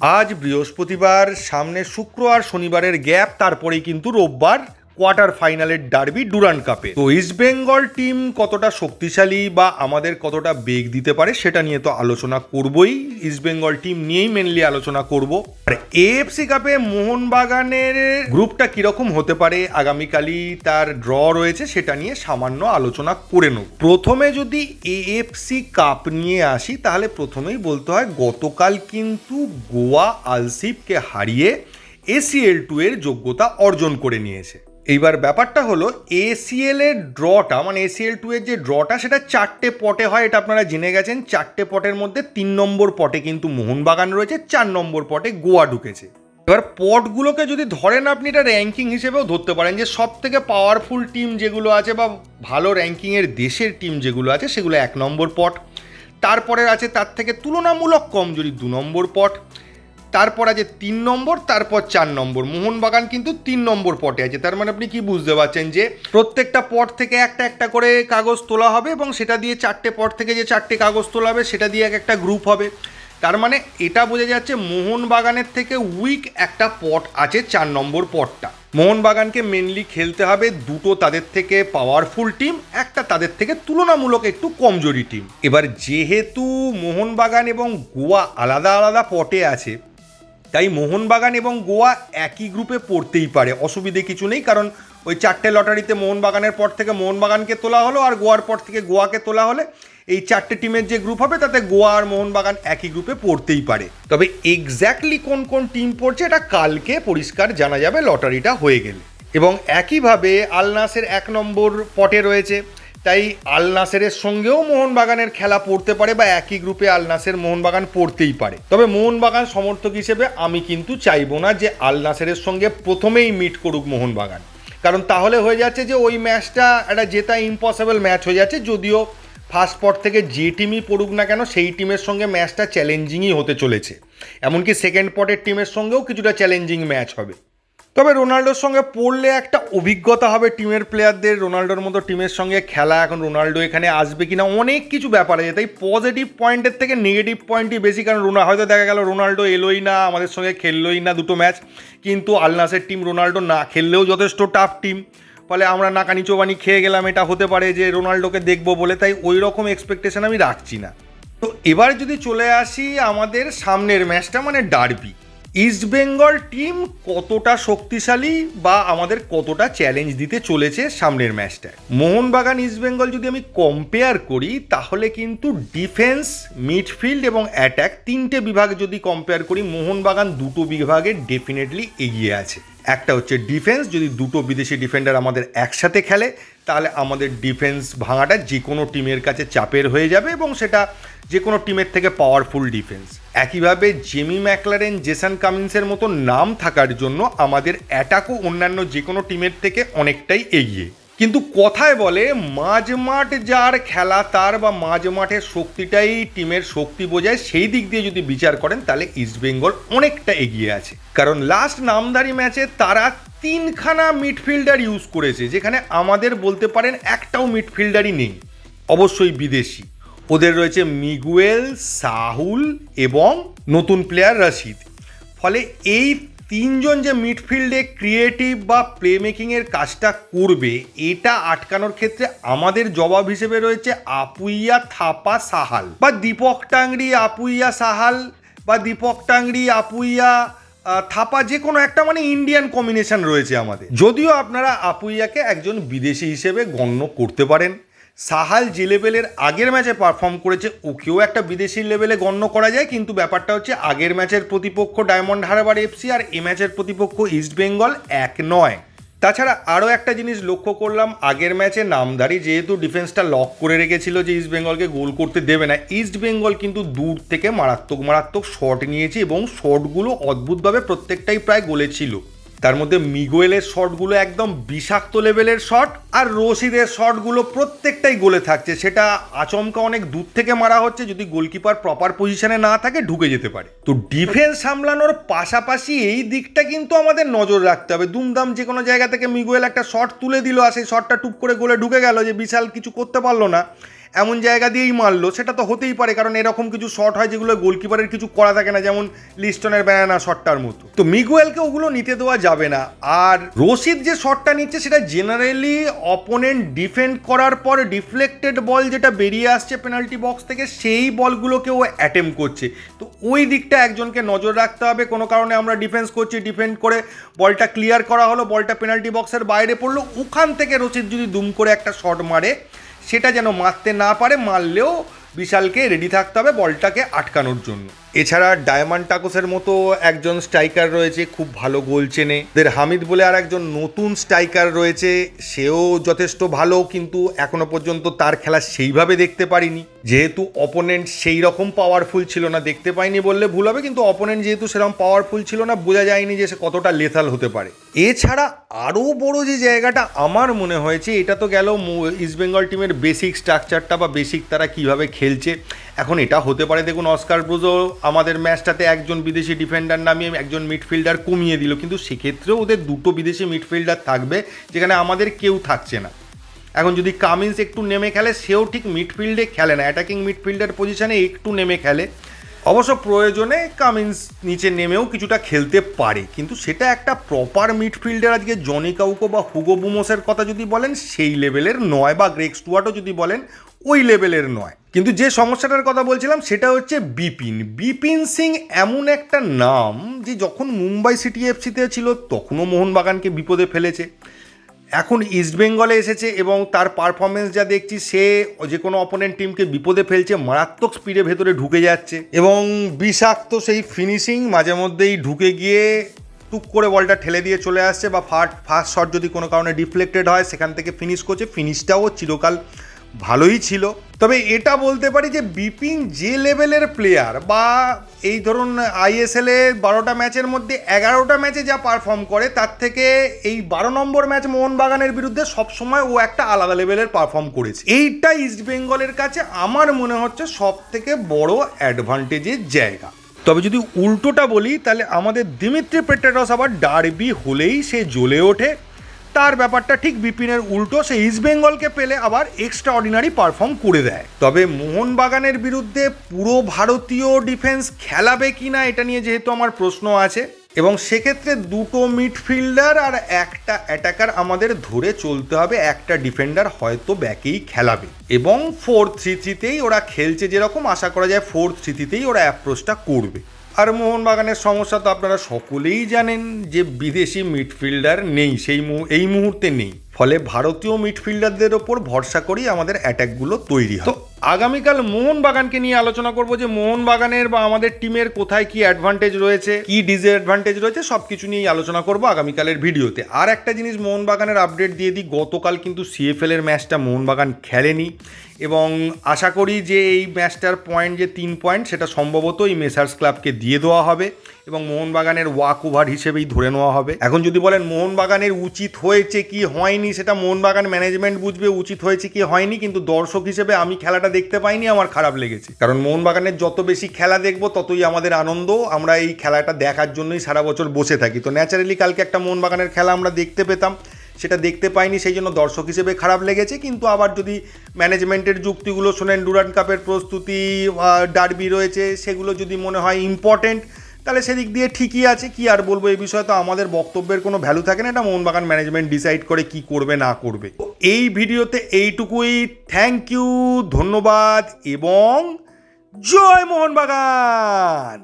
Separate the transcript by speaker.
Speaker 1: আজ বৃহস্পতিবার সামনে শুক্র আর শনিবারের গ্যাপ তারপরেই কিন্তু রোববার। কোয়ার্টার ফাইনালের ডার্বি ডুরান্ড কাপে। তো ইস্ট বেঙ্গল টিম কতটা শক্তিশালী বা আমাদের কতটা বেগ দিতে পারে সেটা নিয়ে তো আলোচনা করবই। ইস্ট বেঙ্গল টিম নিয়েই মেনলি আলোচনা করব। আর এএফসি কাপে মোহনবাগানের গ্রুপটা কীরকম হতে পারে, আগামীকালই তার ড্র রয়েছে সেটা নিয়ে সামান্য আলোচনা করে নেব। প্রথমে যদি এএফসি কাপ নিয়ে আসি, তাহলে প্রথমেই বলতে হয় গতকাল কিন্তু গোয়া আলসিপকে হারিয়ে এসিএল টু এর যোগ্যতা অর্জন করে নিয়েছে। এইবার ব্যাপারটা হলো এসিএল এর ড্রটা মানে এসিএল টু এর যে ড্রটা, সেটা চারটে পটে হয়, এটা আপনারা জেনে গেছেন। চারটে পটের মধ্যে তিন নম্বর পটে কিন্তু মোহনবাগান রয়েছে, চার নম্বর পটে গোয়া ঢুকেছে। এবার পটগুলোকে যদি ধরেন আপনি, এটা র্যাঙ্কিং হিসেবেও ধরতে পারেন যে সব থেকে পাওয়ারফুল টিম যেগুলো আছে বা ভালো র্যাঙ্কিংয়ের দেশের টিম যেগুলো আছে, সেগুলো এক নম্বর পট। তারপরে আছে তার থেকে তুলনামূলক কম যদি দু নম্বর পট। তারপর আছে তিন নম্বর, তারপর চার নম্বর। মোহনবাগান কিন্তু তিন নম্বর পটে আছে। তার মানে আপনি কি বুঝতে পারছেন যে প্রত্যেকটা পট থেকে একটা একটা করে কাগজ তোলা হবে এবং সেটা দিয়ে চারটে পট থেকে যে চারটে কাগজ তোলা হবে, সেটা দিয়ে এক একটা গ্রুপ হবে। তার মানে এটা বোঝা যাচ্ছে মোহনবাগানের থেকে উইক একটা পট আছে চার নম্বর পটটা। মোহনবাগানকে মেনলি খেলতে হবে দুটো তাদের থেকে পাওয়ারফুল টিম একটা তাদের থেকে তুলনামূলক একটু কমজোরি টিম এবার যেহেতু মোহনবাগান এবং গোয়া আলাদা আলাদা পটে আছে তাই মোহনবাগান এবং গোয়া একই গ্রুপে পড়তেই পারে। অসুবিধে কিছু নেই, কারণ ওই চারটে লটারিতে মোহনবাগানের পর থেকে মোহনবাগানকে তোলা হলো আর গোয়ার পর থেকে গোয়াকে তোলা হলে এই চারটে টিমের যে গ্রুপ হবে, তাতে গোয়া আর মোহনবাগান একই গ্রুপে পড়তেই পারে। তবে এক্স্যাক্টলি কোন কোন টিম পড়ছে, এটা কালকে পরিষ্কার জানা যাবে, লটারিটা হয়ে গেলে। এবং একইভাবে আলনাসের এক নম্বর পটে রয়েছে। তাই আল নাসেরের সঙ্গেও মোহনবাগানের খেলা পড়তে পারে বা একই গ্রুপে আল নাসের মোহনবাগান পড়তেই পারে। তবে মোহনবাগান সমর্থক হিসেবে আমি কিন্তু চাইব না যে আল নাসেরের সঙ্গে প্রথমেই মিট করুক মোহনবাগান। কারণ তাহলে হয়ে যাচ্ছে যে ওই ম্যাচটা একটা জেতা ইম্পসিবল ম্যাচ হয়ে যাচ্ছে, যদিও ফার্স্ট পট থেকে যে টিমই পড়ুক না কেন সেই টিমের সঙ্গে ম্যাচটা চ্যালেঞ্জিংই হতে চলেছে। এমনকি সেকেন্ড পটের টিমের সঙ্গেও কিছুটা চ্যালেঞ্জিং ম্যাচ হবে। তবে রোনাল্ডোর সঙ্গে পড়লে একটা অভিজ্ঞতা হবে টিমের প্লেয়ারদের রোনাল্ডোর মতো টিমের সঙ্গে খেলা এখন রোনাল্ডো এখানে আসবে কিনা অনেক কিছু ব্যাপার আছে। তাই পজিটিভ পয়েন্টের থেকে নেগেটিভ পয়েন্টই বেশি, কারণ রোনা হয়তো দেখা গেল রোনাল্ডো এলোই না, আমাদের সঙ্গে খেললোই না দুটো ম্যাচ কিন্তু আলনাসের টিম রোনাল্ডো না খেললেও যথেষ্ট টাফ টিম ফলে আমরা নাকানি চোবানি খেয়ে গেলাম, এটা হতে পারে যে রোনাল্ডোকে দেখব বলে, তাই ওই রকম এক্সপেকটেশন আমি রাখছি না। তো এবার যদি চলে আসি আমাদের সামনের ম্যাচটা মানে ডার্বি ইস্ট বেঙ্গল টিম কতটা শক্তিশালী বা আমাদের কতটা চ্যালেঞ্জ দিতে চলেছে সামনের ম্যাচটায় মোহনবাগান ইস্ট বেঙ্গল যদি আমি কম্পেয়ার করি, তাহলে কিন্তু ডিফেন্স মিডফিল্ড এবং অ্যাটাক তিনটে বিভাগ যদি কম্পেয়ার করি, মোহনবাগান দুটো বিভাগে ডেফিনেটলি এগিয়ে আছে। একটা হচ্ছে ডিফেন্স যদি দুটো বিদেশি ডিফেন্ডার আমাদের একসাথে খেলে, তাহলে আমাদের ডিফেন্স ভাঙাটা যে কোনো টিমের কাছে চাপের হয়ে যাবে এবং সেটা যে কোনো টিমের থেকে পাওয়ারফুল ডিফেন্স একইভাবে জেমি ম্যাকলারেন জেসান কামিন্সের মতো নাম থাকার জন্য আমাদের অ্যাটাকও অন্যান্য যে কোনো টিমের থেকে অনেকটাই এগিয়ে। কিন্তু কথায় বলে, মাঝ মাঠ যার খেলা তার বা মাঝ মাঠের শক্তিটাই টিমের শক্তি বোঝায়, সেই দিক দিয়ে যদি বিচার করেন, তাহলে ইস্টবেঙ্গল অনেকটা এগিয়ে আছে। কারণ লাস্ট নামদারি ম্যাচে তারা তিনখানা মিডফিল্ডার ইউজ করেছে, যেখানে আমাদের বলতে পারেন একটাও মিডফিল্ডারই নেই। অবশ্যই বিদেশি। ওদের রয়েছে মিগুয়েল, সাহুল এবং নতুন প্লেয়ার রশিদ। ফলে এই তিনজন যে মিডফিল্ডে ক্রিয়েটিভ বা প্লে মেকিংয়ের কাজটা করবে, এটা আটকানোর ক্ষেত্রে আমাদের জবাব হিসেবে রয়েছে আপুইয়া থাপা সাহাল। বা দীপক টাংরি, আপুইয়া সাহাল, বা দীপক টাংরি, আপুইয়া থাপা, যে কোনো একটা মানে ইন্ডিয়ান কম্বিনেশন রয়েছে আমাদের। যদিও আপনারা আপুইয়াকে একজন বিদেশি হিসেবে গণ্য করতে পারেন সাহাল যে লেভেলের আগের ম্যাচে পারফর্ম করেছে, ওকেও একটা বিদেশি লেভেলে গণ্য করা যায়, কিন্তু ব্যাপারটা হচ্ছে আগের ম্যাচের প্রতিপক্ষ ডায়মন্ড হারবার এফসি আর এ ম্যাচের প্রতিপক্ষ ইস্ট বেঙ্গল এক নয়। তাছাড়া আরও একটা জিনিস লক্ষ্য করলাম, আগের ম্যাচে নামদারি যেহেতু ডিফেন্সটা লক করে রেখেছিল যে ইস্ট বেঙ্গলকে গোল করতে দেবে না, ইস্ট বেঙ্গল কিন্তু দূর থেকে মারাত্মক মারাত্মক শট নিয়েছে এবং শটগুলো অদ্ভুতভাবে প্রত্যেকটাই প্রায় গোলে ছিল। তার মধ্যে মিগুয়েলের শটগুলো একদম বিষাক্ত লেভেলের শট আর রশিদের শটগুলো প্রত্যেকটাই গোলে থাকছে। সেটা আচমকা অনেক দূর থেকে মারা হচ্ছে, যদি গোলকিপার প্রপার পজিশনে না থাকে ঢুকে যেতে পারে। তো ডিফেন্স সামলানোর পাশাপাশি এই দিকটা কিন্তু আমাদের নজর রাখতে হবে। দুমদাম যে কোনো জায়গা থেকে মিগুয়েল একটা শট তুলে দিল আর সেই শটটা টুপ করে গোলে ঢুকে গেল যে বিশাল কিছু করতে পারল না। এমন জায়গা দিয়েই মারলো, সেটা তো হতেই পারে, কারণ এরকম কিছু শট হয় যেগুলো গোলকিপারের কিছু করা থাকে না, যেমন লিস্টনের ব্যানানা শটটার মতো। তো মিগুয়েলকে ওগুলো নিতে দেওয়া যাবে না। আর রশিদ যে শটটা নিচ্ছে, সেটা জেনারেলি অপোনেন্ট ডিফেন্ড করার পর ডিফ্লেক্টেড বল যেটা বেরিয়ে আসছে পেনাল্টি বক্স থেকে, সেই বলগুলোকে ও অ্যাটেম্প করছে। তো ওই দিকটা একজনকে নজর রাখতে হবে, কোনো কারণে আমরা ডিফেন্স করছি ডিফেন্ড করে বলটা ক্লিয়ার করা হলো, বলটা পেনাল্টি বক্সের বাইরে পড়ল, ওখান থেকে রশিদ যদি দুম করে একটা শট মারে সেটা যেন মারতে না পারে মারলেও বিশালকে রেডি থাকতে হবে বলটাকে আটকানোর জন্য। এছাড়া ডায়মন্ড টাকোসের মতো একজন স্ট্রাইকার রয়েছে, খুব ভালো গোল চেনে। ওদের হামিদ বলে আর একজন নতুন স্ট্রাইকার রয়েছে, সেও যথেষ্ট ভালো, কিন্তু এখনও পর্যন্ত তার খেলা সেইভাবে দেখতে পারিনি। যেহেতু অপোনেন্ট সেই রকম পাওয়ারফুল ছিল না, দেখতে পাইনি বললে ভুল হবে, কিন্তু অপোনেন্ট যেহেতু সেরকম পাওয়ারফুল ছিল না, বোঝা যায়নি যে সে কতটা লেথাল হতে পারে। এছাড়া আরও বড় যে জায়গাটা আমার মনে হয়েছে, এটা তো গেল ইস্টবেঙ্গল টিমের বেসিক স্ট্রাকচারটা বা বেসিক তারা কীভাবে খেলছে। এখন এটা হতে পারে দেখুন, অস্কার ব্রুজো আমাদের ম্যাচটাতে একজন বিদেশি ডিফেন্ডার নামিয়ে একজন মিডফিল্ডার কমিয়ে দিল। কিন্তু সেক্ষেত্রেও ওদের দুটো বিদেশি মিডফিল্ডার থাকবে, যেখানে আমাদের কেউ থাকছে না। এখন যদি কামিন্স একটু নেমে খেলে, সেও ঠিক মিডফিল্ডে খেলে না। অ্যাটাকিং মিডফিল্ডার পজিশনে একটু নেমে খেলে। অবশ্য প্রয়োজনে কামিন্স নিচে নেমেও কিছুটা খেলতে পারে। কিন্তু সেটা একটা প্রপার মিডফিল্ডার আজকে জনি কাউকো বা হুগো বুমোসের কথা যদি বলেন, সেই লেভেলের নয় বা গ্রেক স্টুয়ার্টও যদি বলেন ওই লেভেলের নয়। কিন্তু যে সমস্যাটার কথা বলছিলাম, সেটা হচ্ছে বিপিন। বিপিন সিং এমন একটা নাম যে যখন মুম্বাই সিটি এফসিতে ছিল, তখনও মোহনবাগানকে বিপদে ফেলেছে। এখন ইস্টবেঙ্গলে এসেছে এবং তার পারফরমেন্স যা দেখছি, সে যে কোনো অপোনেন্ট টিমকে বিপদে ফেলছে, মারাত্মক স্পিডে ভেতরে ঢুকে যাচ্ছে। এবং বিষাক্ত সেই ফিনিশিং, মাঝে মধ্যেই ঢুকে গিয়ে টুক করে বলটা ঠেলে দিয়ে চলে আসছে বা ফার্স্ট ফার্স্ট শট যদি কোনো কারণে ডিফ্লেক্টেড হয়, সেখান থেকে ফিনিশ করছে। ফিনিশটাও চিরকাল ভালোই ছিল। তবে এটা বলতে পারি যে বিপিন যে লেভেলের প্লেয়ার বা এই ধরুন আইএসএলে বারোটা ম্যাচের মধ্যে এগারোটা ম্যাচে যা পারফর্ম করে, তার থেকে এই বারো নম্বর ম্যাচ মোহনবাগানের বিরুদ্ধে সবসময় ও একটা আলাদা লেভেলের পারফর্ম করেছে। এইটা ইস্ট বেঙ্গলের কাছে আমার মনে হচ্ছে সব থেকে বড় অ্যাডভান্টেজের জায়গা। তবে যদি উল্টোটা বলি, তাহলে আমাদের দিমিত্রি পেট্রাটস আবার ডার্বি হলেই সে জ্বলে ওঠে। তার ব্যাপারটা ঠিক বিপিনের উল্টো, সে ইস্ট বেঙ্গলকে পেলে আবার এক্সট্রা অর্ডিনারি পারফর্ম করে দেয়। তবে মোহনবাগানের বিরুদ্ধে পুরো ভারতীয় ডিফেন্স খেলাবে কি না এটা নিয়ে যেহেতু আমার প্রশ্ন আছে, এবং সেক্ষেত্রে দুটো মিডফিল্ডার আর একটা অ্যাটাকার আমাদের ধরে চলতে হবে, একটা ডিফেন্ডার হয়তো ব্যাকেই খেলাবে। এবং ফোর থ্রি থ্রিতেই ওরা খেলছে যেরকম, আশা করা যায় ফোর থ্রি থ্রিতেই ওরা অ্যাপ্রোচটা করবে। আর মোহনবাগানের সমস্যা তো আপনারা সকলেই জানেন যে বিদেশি মিডফিল্ডার নেই, সেই এই মুহূর্তে নেই। ফলে ভারতীয় মিডফিল্ডারদের ওপর ভরসা করেই আমাদের অ্যাটাকগুলো তৈরি হয়। তো আগামীকাল মোহনবাগানকে নিয়ে আলোচনা করব যে মোহনবাগানের বা আমাদের টিমের কোথায় কি অ্যাডভান্টেজ রয়েছে, কি ডিসঅ্যাডভান্টেজ রয়েছে সব কিছু নিয়েই আলোচনা করব আগামীকালের ভিডিওতে। আর একটা জিনিস মোহনবাগানের আপডেট দিয়ে দিই, গতকাল কিন্তু সিএফএল এর ম্যাচটা মোহনবাগান খেলেনি। এবং আশা করি যে এই ম্যাচটার পয়েন্ট, যে তিন পয়েন্ট, সেটা সম্ভবত এই মেসার্স ক্লাবকে দিয়ে দেওয়া হবে এবং মোহনবাগানের ওয়াক ওভার হিসেবেই ধরে নেওয়া হবে। এখন যদি বলেন মোহনবাগানের উচিত হয়েছে কি হয়নি, সেটা মোহনবাগান ম্যানেজমেন্ট বুঝবে, উচিত হয়েছে কি হয়নি, কিন্তু দর্শক হিসেবে আমি খেলাটা দেখতে পাইনি, আমার খারাপ লেগেছে। কারণ মোহনবাগানের যত বেশি খেলা দেখব, ততই আমাদের আনন্দ, আমরা এই খেলাটা দেখার জন্যই সারা বছর বসে থাকি। তো ন্যাচারালি কালকে একটা মোহনবাগানের খেলা আমরা দেখতে পেতাম। সেটা দেখতে পাইনি, সেই জন্য দর্শক হিসেবে খারাপ লেগেছে। কিন্তু আবার যদি ম্যানেজমেন্টের যুক্তিগুলো শোনেন ডুরান্ড কাপের প্রস্তুতি ডার্বি রয়েছে, সেগুলো যদি মনে হয় ইম্পর্টেন্ট তাহলে সেদিক দিয়ে ঠিকই আছে। কি আর বলব এই বিষয়ে তো আমাদের বক্তব্যের কোনো ভ্যালু থাকে না। এটা মোহনবাগান ম্যানেজমেন্ট ডিসাইড করে কি করবে, না করবে। এই ভিডিওতে এইটুকুই। থ্যাংক ইউ ধন্যবাদ, এবং জয় মোহনবাগান!